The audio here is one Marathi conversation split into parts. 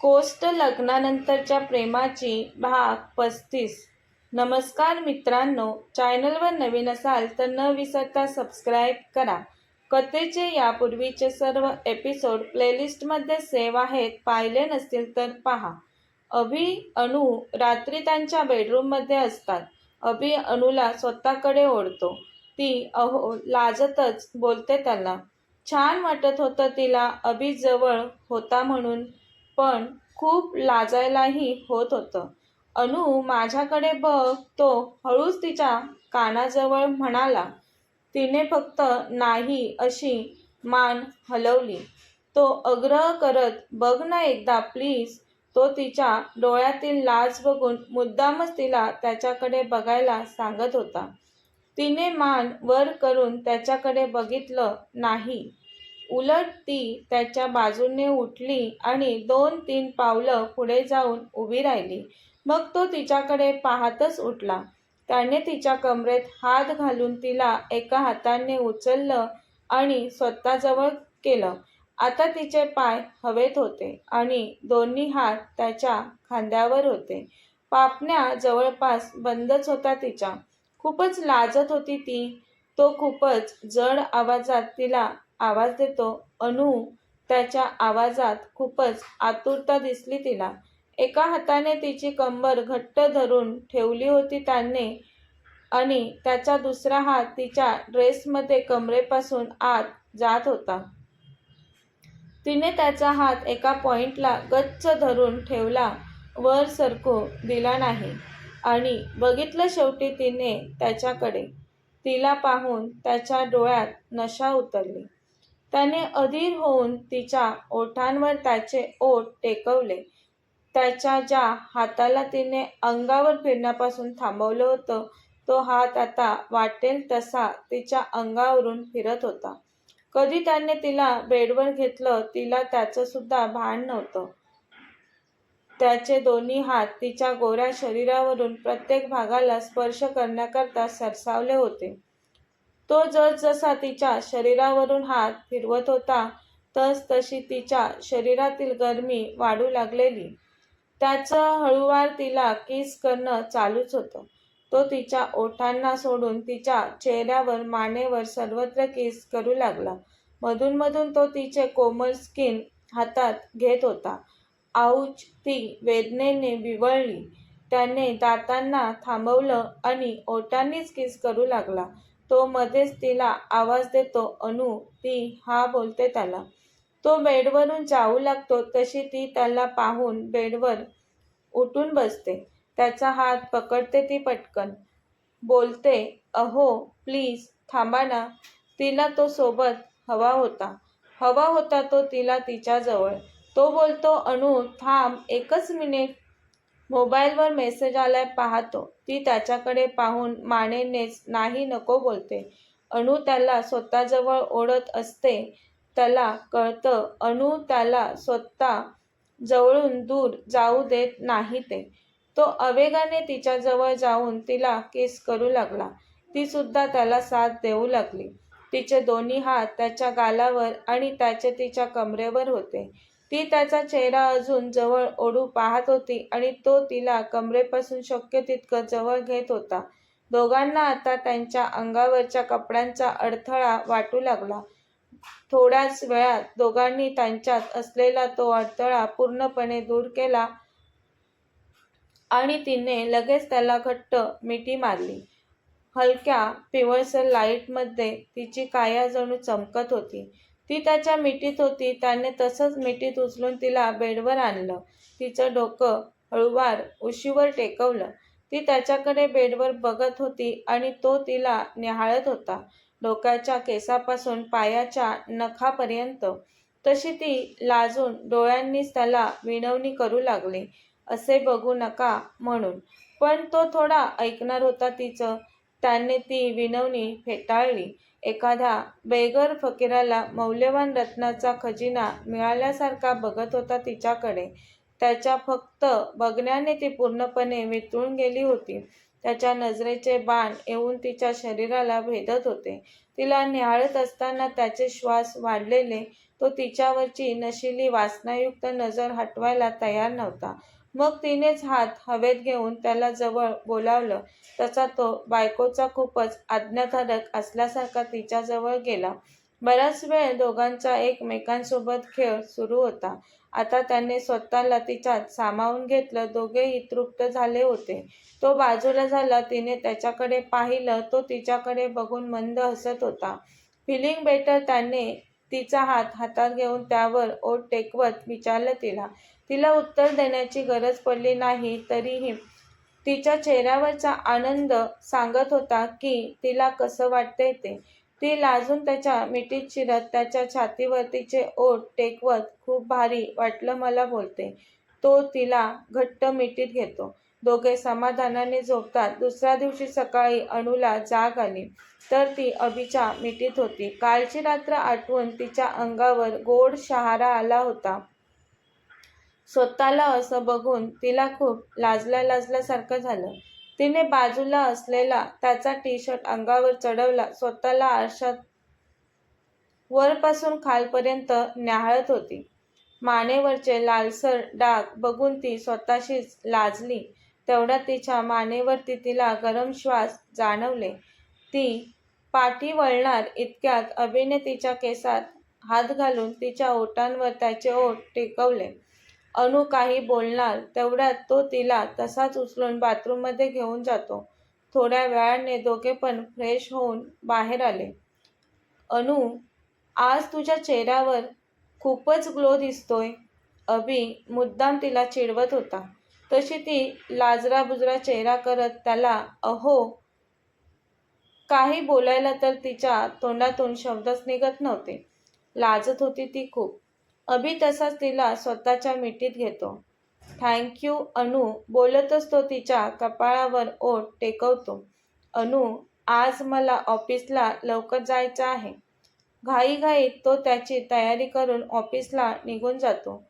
कोस्ट लग्नानंतरच्या प्रेमाची भाग पस्तीस. नमस्कार मित्रांनो चॅनलवर नवीन असाल तर न विसरता सबस्क्राईब करा. कथेचे यापूर्वीचे सर्व एपिसोड प्लेलिस्टमध्ये सेव्ह आहेत पाहिले नसतील तर पहा. अभि अनु रात्री त्यांच्या बेडरूममध्ये असतात. अभि अनुला स्वतःकडे ओढतो. ती अहो लाजतच बोलते त्याला छान वाटत होतं तिला अभि जवळ होता म्हणून. पण खूप लाजायलाही होत होतं. अनु माझ्याकडे बघ तो हळूच तिच्या कानाजवळ म्हणाला तिने फक्त नाही अशी मान हलवली. तो आग्रह करत बघ ना एकदा प्लीज. तो तिच्या डोळ्यातील लाज बघून मुद्दामच तिला त्याच्याकडे बघायला सांगत होता. तिने मान वर करून त्याच्याकडे बघितलं नाही. उलट ती त्याच्या बाजूने उठली आणि दोन तीन पावलं पुढे जाऊन उभी राहिली. मग तो तिच्याकडे पाहतच उठला. त्याने तिच्या कमरेत हात घालून तिला एका हाताने उचललं आणि स्वतःजवळ केलं. आता तिचे पाय हवेत होते आणि दोन्ही हात त्याच्या खांद्यावर होते. पापण्या जवळपास बंदच होता तिच्या. खूपच लाजत होती ती. तो खूपच जड आवाजात तिला आवाज देतो. अनु त्याच्या आवाजात खूपच आतुरता दिसली तिला. एका हाताने तिची कंबर घट्ट धरून ठेवली होती त्याने आणि त्याचा दुसरा हात तिच्या ड्रेसमध्ये कमरेपासून आत जात होता. तिने त्याचा हात एका पॉइंटला गच्च धरून ठेवला. वर सरकू दिला नाही आणि बघितलं शेवटी तिने त्याच्याकडे. तिला पाहून त्याच्या डोळ्यात नशा उतरली. त्याने अधीर होऊन तिच्या ओठांवर त्याचे ओठ टेकवले. त्याच्या ज्या हाताला तिने अंगावर फिरण्यापासून थांबवलं होतं तो हात आता वाटेल तसा तिच्या अंगावरून फिरत होता. कधी त्याने तिला बेडवर घेतलं तिला त्याचं सुद्धा भान नव्हतं. त्याचे दोन्ही हात तिच्या गोऱ्या शरीरावरून प्रत्येक भागाला स्पर्श करण्याकरता सरसावले होते. तो जसजसा तिच्या शरीरावरून हात फिरवत होता तस तशी तिच्या शरीरातील गरमी वाढू लागलेली. त्याचं हळूवार तिला किस करणं चालूच होतं. तो तिच्या ओठांना सोडून तिच्या चेहऱ्यावर मानेवर सर्वत्र किस करू लागला. मधून मधून तो तिचे कोमल स्किन हातात घेत होता. आऊच ती वेदनेने विवळली. त्याने दातांना थांबवलं आणि ओठांनीच किस करू लागला. तो मध्येच तिला आवाज देतो अनु ती हा बोलते त्याला. तो बेडवरून जाऊ लागतो तशी ती त्याला पाहून बेडवर उठून बसते. त्याचा हात पकडते ती पटकन. बोलते अहो प्लीज थांबा ना. तिला तो सोबत हवा होता. हवा होता तो तिला तिच्याजवळ. तो बोलतो अनु थांब एकच मिनिट. मोबाईलवर मेसेज आलाय पाहतो. ती त्याच्याकडे पाहून मानेनेच नाही नको बोलते. अणू त्याला स्वतःजवळ ओढत असते. त्याला कळतं अणू त्याला स्वतः जवळून दूर जाऊ देत नाही ते. तो आवेगाने तिच्याजवळ जाऊन तिला किस करू लागला. ती सुद्धा त्याला साथ देऊ लागली. तिचे दोन्ही हात त्याच्या गालावर आणि त्याचे तिच्या कमरेवर होते. ती त्याचा चेहरा अजून जवळ ओढू पाहत होती आणि तो तिला कमरेपासून शक्य तितकं जवळ घेत होता. दोघांना आता त्यांच्या अंगावरच्या कपड्यांचा अडथळा वाटू लागला. थोड्याच वेळात दोघांनी त्यांच्यात असलेला तो अडथळा पूर्णपणे दूर केला आणि तिने लगेच त्याला घट्ट मिठी मारली. हलक्या पिवळसर लाईटमध्ये तिची काया जणू चमकत होती. ती त्याच्या मिठीत होती. त्याने तसंच मिठीत उचलून तिला बेडवर आणलं. तिचं डोकं हळूवार उशीवर टेकवलं. ती त्याच्याकडे बेडवर बघत होती आणि तो तिला निहाळत होता. डोक्याच्या केसापासून पायाच्या नखापर्यंत. तशी ती लाजून डोळ्यांनीच त्याला विनवणी करू लागली. असे बघू नका म्हणून. पण तो थोडा ऐकणार होता तिचं. त्याने ती विनवणी फेटाळली. एखादा बेगर फकीराला मौल्यवान रत्नाचा खजिना मिळाल्यासारखा बघत होता तिच्याकडे. त्याच्या फक्त बघण्याने ती पूर्णपणे वितळून गेली होती. त्याच्या नजरेचे बाण येऊन तिच्या शरीराला भेदत होते. तिला निहाळत असताना त्याचे श्वास वाढलेले तो तिच्यावरची नशिली वासनायुक्त नजर हटवायला तयार नव्हता. मग तिनेच हात हवेत घेऊन त्याला जवळ बोलावलं तसा तो बायकोचा खूपच आज्ञाधारक असल्यासारखा तिच्याजवळ गेला. बराच वेळ दोघांचा एकमेकांसोबत खेळ सुरू होता. आता त्याने स्वतःला तिच्यात सामावून घेतलं. दोघेही तृप्त झाले होते. तो बाजूला झाला. तिने त्याच्याकडे पाहिलं. तो तिच्याकडे बघून मंद हसत होता. फिलिंग बेटर त्याने तिचा हात हातात घेऊन त्यावर ओट टेकवत विचारलं तिला. तिला उत्तर देण्याची गरज पडली नाही तरीही तिच्या चेहऱ्यावरचा आनंद सांगत होता की तिला कसं वाटते ते. ती लाजून त्याच्या मिठीत शिरत त्याच्या छातीवर तिचे ओठ टेकवत खूप भारी वाटलं मला बोलते. तो तिला घट्ट मिठीत घेतो. दोघे समाधानाने झोपतात. दुसऱ्या दिवशी सकाळी अणूला जाग आली तर ती अभिच्या मिठीत होती. कालची रात्र आठवून तिच्या अंगावर गोड शहारा आला होता. स्वतःला असं बघून तिला खूप लाजल्या लाजल्यासारखं झालं. तिने बाजूला असलेला त्याचा टी शर्ट अंगावर चढवला. स्वतःला आरशात वरपासून खालपर्यंत न्याहाळत होती. मानेवरचे लालसर डाग बघून ती स्वतःशीच लाजली. तेवढ्या तिच्या मानेवरती तिला गरम श्वास जाणवले. ती पाठी वळणार इतक्यात अभिने तिच्या केसात हात घालून तिच्या ओठांवर त्याचे ओठ टेकवले. अनु काही बोलणार तेवढ्यात तो तिला तसाच उचलून बाथरूममध्ये घेऊन जातो. थोड्या वेळाने दोघे पण फ्रेश होऊन बाहेर आले. अनु आज तुझ्या चेहऱ्यावर खूपच ग्लो दिसतोय. अभि मुद्दाम तिला चिडवत होता. तशी ती लाजराबुजरा चेहरा करत त्याला अहो काही बोलायला तर तिच्या तोंडातून शब्दच निघत नव्हते. लाजत होती ती खूप. अभि तसाच तिला स्वतःच्या मिठीत घेतो. थँक यू अनू बोलतच तो तिच्या कपाळावर ओठ टेकवतो. अनु आज मला ऑफिसला लवकर जायचं आहे. घाईघाईत तो त्याची तयारी करून ऑफिसला निघून जातो.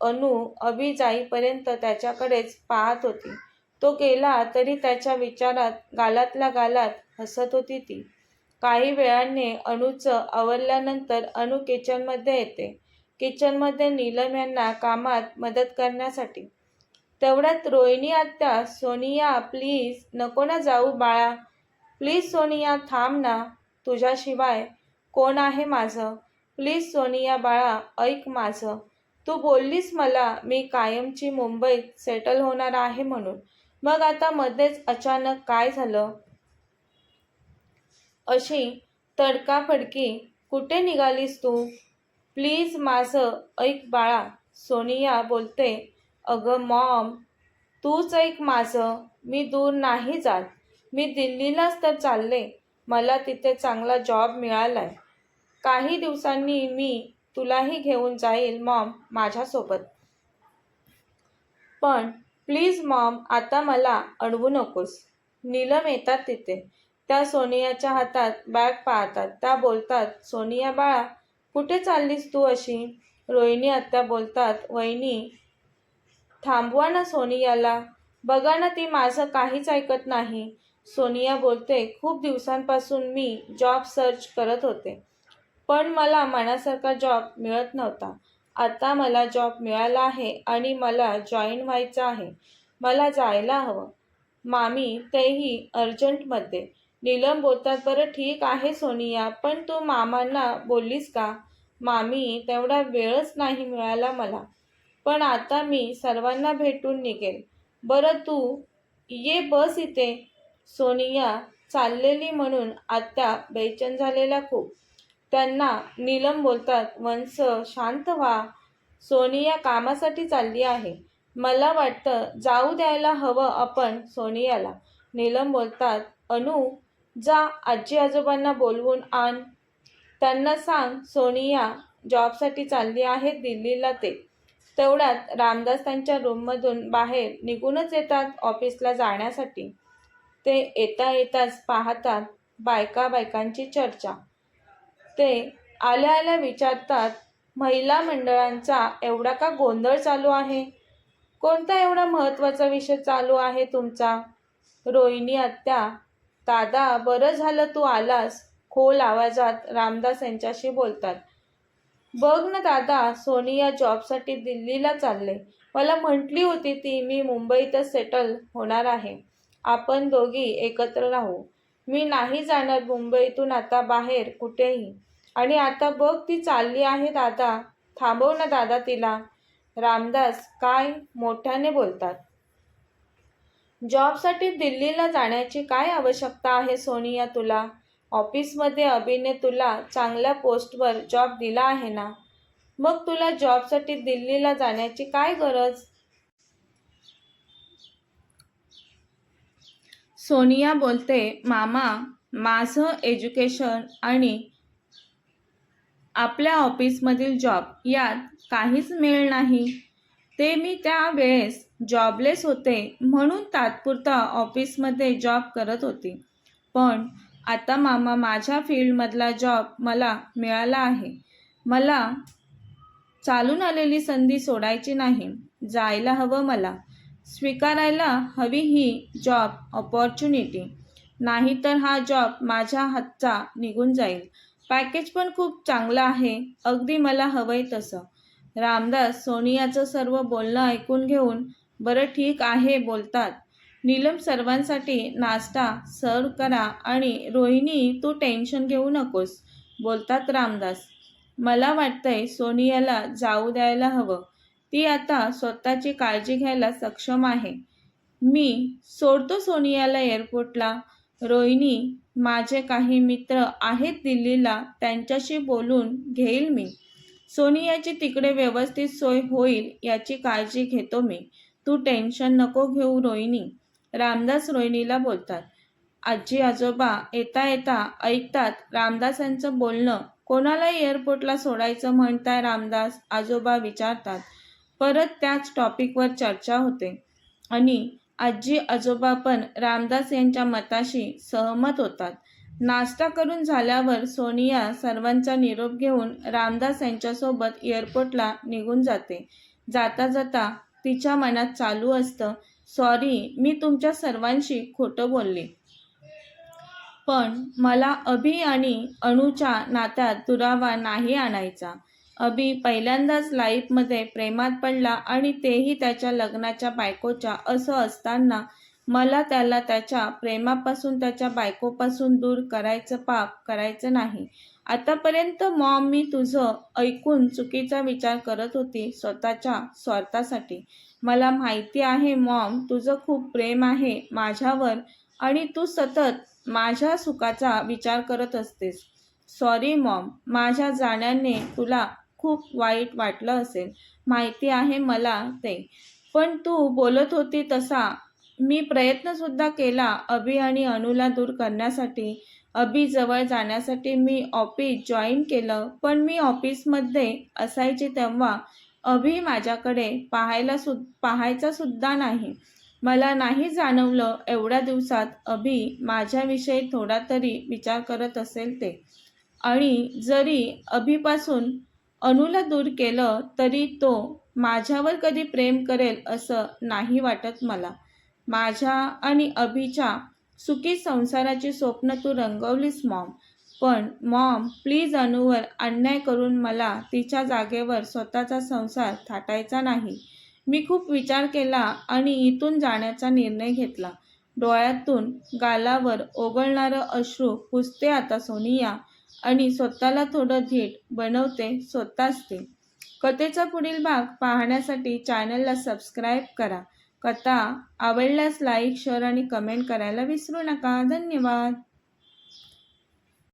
अनु अभि जाईपर्यंत त्याच्याकडेच पाहत होती. तो गेला तरी त्याच्या विचारात गालातल्या गालात हसत होती ती. काही वेळाने अणूचं आवरल्यानंतर अणू किचनमध्ये येते. किचनमध्ये नीलम यांना कामात मदत करण्यासाठी. तेवढ्यात रोहिणी आत्या सोनिया प्लीज नको ना जाऊ बाळा. प्लीज सोनिया थांब ना. तुझ्याशिवाय कोण आहे माझं. प्लीज सोनिया बाळा ऐक माझं. तू बोललीस मला मी कायमची मुंबईत सेटल होणार आहे म्हणून. मग आता मध्येच अचानक काय झालं? अशी तडकाफडकी कुठे निघालीस तू? प्लीज माझं ऐक बाळा. सोनिया बोलते अगं मॉम तूच ऐक माझं. मी दूर नाही जात. मी दिल्लीलाच तर चालले. मला तिथे चांगला जॉब मिळालाय. काही दिवसांनी मी तुलाही घेऊन जाईल मॉम माझ्यासोबत. पण प्लीज मॉम आता मला अडवू नकोस. नीलम येतात तिथे. त्या सोनियाच्या हातात बॅग पाहतात. त्या बोलतात सोनिया बाळा कुठे चाललीस तू अशी? रोहिणी आत्या बोलतात वहिनी थांबवा ना सोनियाला. बघा ना ती माझं काहीच ऐकत नाही. सोनिया बोलते खूप दिवसांपासून मी जॉब सर्च करत होते. पण मला मनासारखा जॉब मिळत नव्हता. आता मला जॉब मिळाला आहे आणि मला जॉईन व्हायचं आहे. मला जायला हवं. मामी तेही अर्जंटमध्ये. नीलम बोलतात बरं ठीक आहे सोनिया पण तू मामांना बोललीस का? मामी तेवढा वेळच नाही मिळाला मला. पण आता मी सर्वांना भेटून निघेन. बरं तू ये बस इथे. सोनिया चाललेली म्हणून आत्या बेचैन झालेला खूप. त्यांना नीलम बोलतात वंस शांत व्हा. सोनिया कामासाठी चालली आहे. मला वाटतं जाऊ द्यायला हवं आपण सोनियाला. नीलम बोलतात अनु जा आजी आजोबांना बोलवून आण. त्यांना सांग सोनिया जॉबसाठी चालली आहे दिल्लीला ते. तेवढ्यात रामदास त्यांच्या रूममधून बाहेर निघूनच येतात ऑफिसला जाण्यासाठी. ते येता येताच पाहतात बायका बायकांची चर्चा. ते आल्या आल्या विचारतात महिला मंडळांचा एवढा का गोंधळ चालू आहे? कोणता एवढा महत्त्वाचा विषय चालू आहे तुमचा? रोहिणी आत्या दादा बरं झालं तू आलास खोल आवाजात रामदास यांच्याशी बोलतात. बघ ना दादा सोनिया जॉबसाठी दिल्लीला चालले. मला म्हटली होती ती मी मुंबईतच सेटल होणार आहे. आपण दोघी एकत्र राहू. मी नाही जाणार मुंबईतून आता बाहेर कुठेही. आणि आता बघ ती चालली आहे दादा. थांबव ना दादा तिला. रामदास काय मोठ्याने बोलतात. जॉबसाठी दिल्लीला जाण्याची काय आवश्यकता आहे सोनिया तुला? ऑफिसमध्ये अभिने तुला चांगल्या पोस्टवर जॉब दिला आहे ना? मग तुला जॉबसाठी दिल्लीला जाण्याची काय गरज? सोनिया बोलते मामा माझं एज्युकेशन आणि आपल्या ऑफिसमधील जॉब यात काहीच मेळ नाही. ते मी त्यावेळेस जॉबलेस होते म्हणून तात्पुरता ऑफिसमध्ये जॉब करत होती. पण आता मामा माझ्या फील्डमधला जॉब मला मिळाला आहे. मला चालून आलेली संधी सोडायची नाही. जायला हवं मला. स्वीकारायला हवी ही जॉब ऑपॉर्च्युनिटी नाहीतर हा जॉब माझ्या हातचा निघून जाईल. पॅकेज पण खूप चांगलं आहे. अगदी मला हवंय तसं. रामदास सोनियाचं सर्व बोलणं ऐकून घेऊन बरं ठीक आहे बोलतात. नीलम सर्वांसाठी नाश्ता सर्व करा आणि रोहिणी तू टेन्शन घेऊ नकोस बोलतात रामदास. मला वाटतंय सोनियाला जाऊ द्यायला हवं. ती आता स्वतःची काळजी घ्यायला सक्षम आहे. मी सोडतो सोनियाला एअरपोर्टला रोहिणी माझे काही मित्र आहेत दिल्लीला त्यांच्याशी बोलून घेईल मी. सोनियाची तिकडे व्यवस्थित सोय होईल याची काळजी घेतो मी. तू टेन्शन नको घेऊ रोहिणी. रामदास रोहिणीला बोलतात आजी आजोबा येता येता ऐकतात रामदासांचं बोलणं. कोणाला एअरपोर्टला सोडायचं म्हणताय रामदास? आजोबा विचारतात. परत त्याच टॉपिकवर चर्चा होते. आणि आजी आजोबा पण रामदास यांच्या मताशी सहमत होतात. नाश्ता करून झाल्यावर सोनिया सर्वांचा निरोप घेऊन रामदास यांच्यासोबत एअरपोर्टला निघून जाते. जाता जाता तिच्या मनात चालू असतं. सॉरी मी तुमच्या सर्वांशी खोटं बोलले. पण मला अभि आणि अणूच्या नात्यात दुरावा नाही आणायचा. अभि पहिल्यांदाच लाईफमध्ये प्रेमात पडला आणि तेही त्याच्या लग्नाच्या बायकोच्या असं असताना मला त्याला त्याच्या प्रेमापासून त्याच्या बायकोपासून दूर करायचं पाप करायचं नाही. आतापर्यंत मॉम मी तुझं ऐकून चुकीचा विचार करत होती स्वतःच्या स्वार्थासाठी. मला माहिती आहे मॉम तुझं खूप प्रेम आहे माझ्यावर आणि तू सतत माझ्या सुखाचा विचार करत असतेस. सॉरी मॉम माझ्या जाण्याने तुला खूप वाईट वाटलं असेल. माहिती आहे मला ते. पण तू बोलत होती तसा. मी प्रयत्नसुद्धा केला अभि आणि अनुला दूर करण्यासाठी. अभि जवळ जाण्यासाठी मी ऑफिस जॉईन केलं पण मी ऑफिसमध्ये असायचे तेव्हा अभि माझ्याकडे पाहायला सु पाहायचा सुद्धा नाही. मला नाही जाणवलं एवढ्या दिवसात अभि माझ्याविषयी थोडा तरी विचार करत असेल ते. आणि जरी अभिपासून अनुला दूर केलं तरी तो माझ्यावर कधी प्रेम करेल असं नाही वाटत मला. माझ्या आणि अभिच्या सुखी संसाराची स्वप्न तू रंगवलीस मॉम. पण मॉम प्लीज अनुवर अन्याय करून मला तिच्या जागेवर स्वतःचा संसार थाटायचा नाही. मी खूप विचार केला आणि इथून जाण्याचा निर्णय घेतला. डोळ्यातून गालावर ओघळणारं अश्रू पुसते आता सोनिया आणि स्वतःला थोडं धीट बनवते स्वतःच ते. कथेचा पुढील भाग पाहण्यासाठी चॅनलला सबस्क्राईब करा. कथा आवडल्यास लाईक शेअर आणि कमेंट करायला विसरू नका. धन्यवाद.